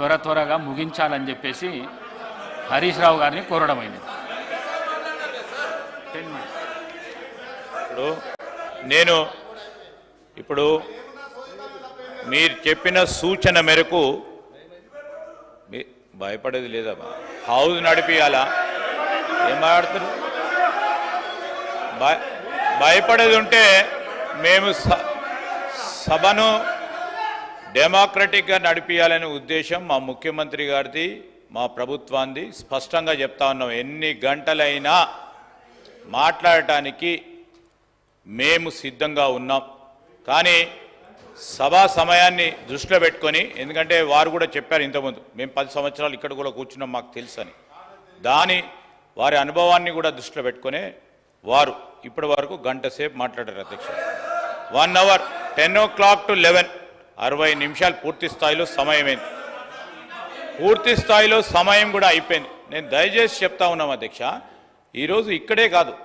త్వర త్వరగా ముగించాలని చెప్పేసి హరీష్ రావు గారిని కోరడమైనది ఇప్పుడు నేను ఇప్పుడు మీరు చెప్పిన సూచన మేరకు మీ- భయపడేది లేదా హౌస్ నడిపియాలా? ఏం మాట్లాడుతున్నారు భయ- భయపడేది ఉంటే మేము స- సభను డెమోక్రటిక్గా నడిపించాలనే ఉద్దేశం మా ముఖ్యమంత్రి గారిది మా ప్రభుత్వాన్ని స్పష్టంగా చెప్తా ఉన్నాం ఎన్ని గంటలైనా మాట్లాడటానికి మేము సిద్ధంగా ఉన్నాం. కానీ సభా సమయాన్ని దృష్టిలో పెట్టుకొని ఎందుకంటే వారు కూడా చెప్పారు ఇంతకుముందు మేము పది సంవత్సరాలు ఇక్కడ కూడా కూర్చున్నాం మాకు తెలుసని. దాని వారి అనుభవాన్ని కూడా దృష్టిలో పెట్టుకొని వారు ఇప్పటి వరకు గంట సేపు మాట్లాడారు అధ్యక్ష one hour ten o'clock to eleven అరవై నిమిషాలు పూర్తి స్థాయిలో సమయమైంది. పూర్తి స్థాయిలో సమయం కూడా అయిపోయింది. నేను దయచేసి చెప్తా ఉన్నాం అధ్యక్ష ఈరోజు ఇక్కడే కాదు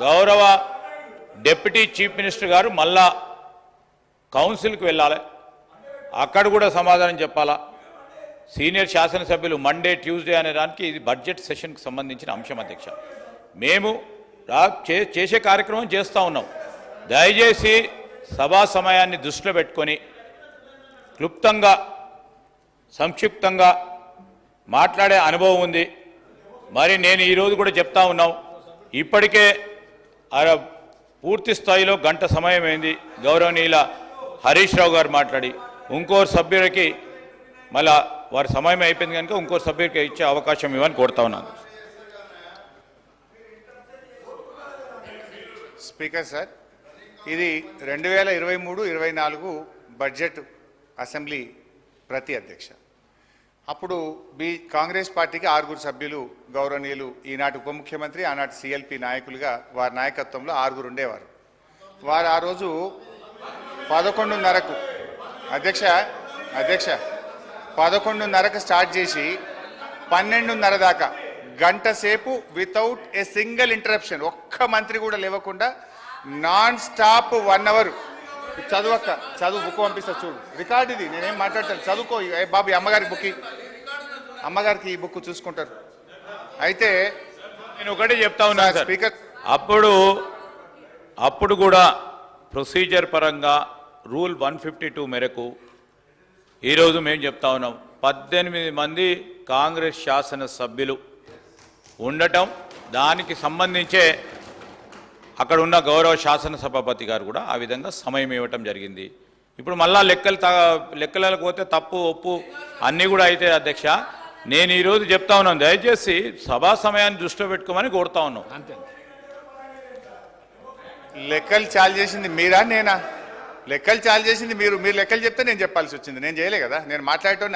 గౌరవ డిప్యూటీ చీఫ్ మినిస్టర్ గారు మళ్ళా కౌన్సిల్కి వెళ్ళాలి. అక్కడ కూడా సమాధానం చెప్పాలా? సీనియర్ శాసనసభ్యులు మండే ట్యూస్డే అనే దానికి ఇది బడ్జెట్ సెషన్కి సంబంధించిన అంశం అధ్యక్ష. మేము రా చే- చేసే కార్యక్రమం చేస్తూ ఉన్నాం. దయచేసి సభా సమయాన్ని దృష్టిలో పెట్టుకొని క్లుప్తంగా సంక్షిప్తంగా మాట్లాడే అనుభవం ఉంది. మరి నేను ఈరోజు కూడా చెప్తా ఉన్నాం. ఇప్పటికే పూర్తి స్థాయిలో గంట సమయం అయింది. గౌరవనీయుల హరీష్ రావు గారు మాట్లాడి ఇంకో సభ్యులకి మళ్ళా వారి సమయం అయిపోయింది కనుక ఇంకో సభ్యుడికి ఇచ్చే అవకాశం ఇవ్వని కోరుతా ఉన్నాను. స్పీకర్ సార్ ఇది రెండు వేల ఇరవై మూడు ఇరవై నాలుగు బడ్జెట్ అసెంబ్లీ ప్రతి అధ్యక్ష. అప్పుడు బి కాంగ్రెస్ పార్టీకి ఆరుగురు సభ్యులు గౌరవనీయులు ఈనాటి ఉప ముఖ్యమంత్రి ఆనాటి సిఎల్పి నాయకులుగా వారి నాయకత్వంలో ఆరుగురు ఉండేవారు. వారు ఆ రోజు పదకొండున్నరకు అధ్యక్ష అధ్యక్ష పదకొండున్నరకు స్టార్ట్ చేసి పన్నెండున్నర దాకా గంట సేపు వితౌట్ ఏ సింగిల్ ఇంటరప్షన్ ఒక్క మంత్రి కూడా లేవకుండా నాన్ స్టాప్ వన్ అవర్ చదువక్క చదువు బుక్ పంపిస్తా చూడు. రికార్డ్ ఇది నేనేం మాట్లాడతాను. చదువుకో. బాబు ఈ అమ్మగారికి బుక్. అమ్మగారికి ఈ బుక్ చూసుకుంటారు. అయితే నేను ఒకటే చెప్తా ఉన్నాను సార్ స్పీకర్ అప్పుడు అప్పుడు కూడా ప్రొసీజర్ పరంగా రూల్ వన్ ఫిఫ్టీ టూ మేరకు ఈరోజు మేము చెప్తా ఉన్నాం. పద్దెనిమిది మంది కాంగ్రెస్ శాసన సభ్యులు ఉండటం దానికి సంబంధించే అక్కడ ఉన్న గౌరవ శాసనసభాపతి గారు కూడా ఆ విధంగా సమయం ఇవ్వటం జరిగింది. ఇప్పుడు మళ్ళా లెక్కలు తా లెక్కలకు పోతే తప్పు ఒప్పు అన్నీ కూడా అయితే అధ్యక్ష నేను ఈరోజు చెప్తా ఉన్నాను. దయచేసి సభా సమయాన్ని దృష్టిలో పెట్టుకోమని కోరుతా ఉన్నాం అంతే లెక్కలు చాలు చేసింది మీరా నేనా? లెక్కలు చాలు చేసింది మీరు. మీరు లెక్కలు చెప్తే నేను చెప్పాల్సి వచ్చింది. నేను చేయలే కదా. నేను మాట్లాడటం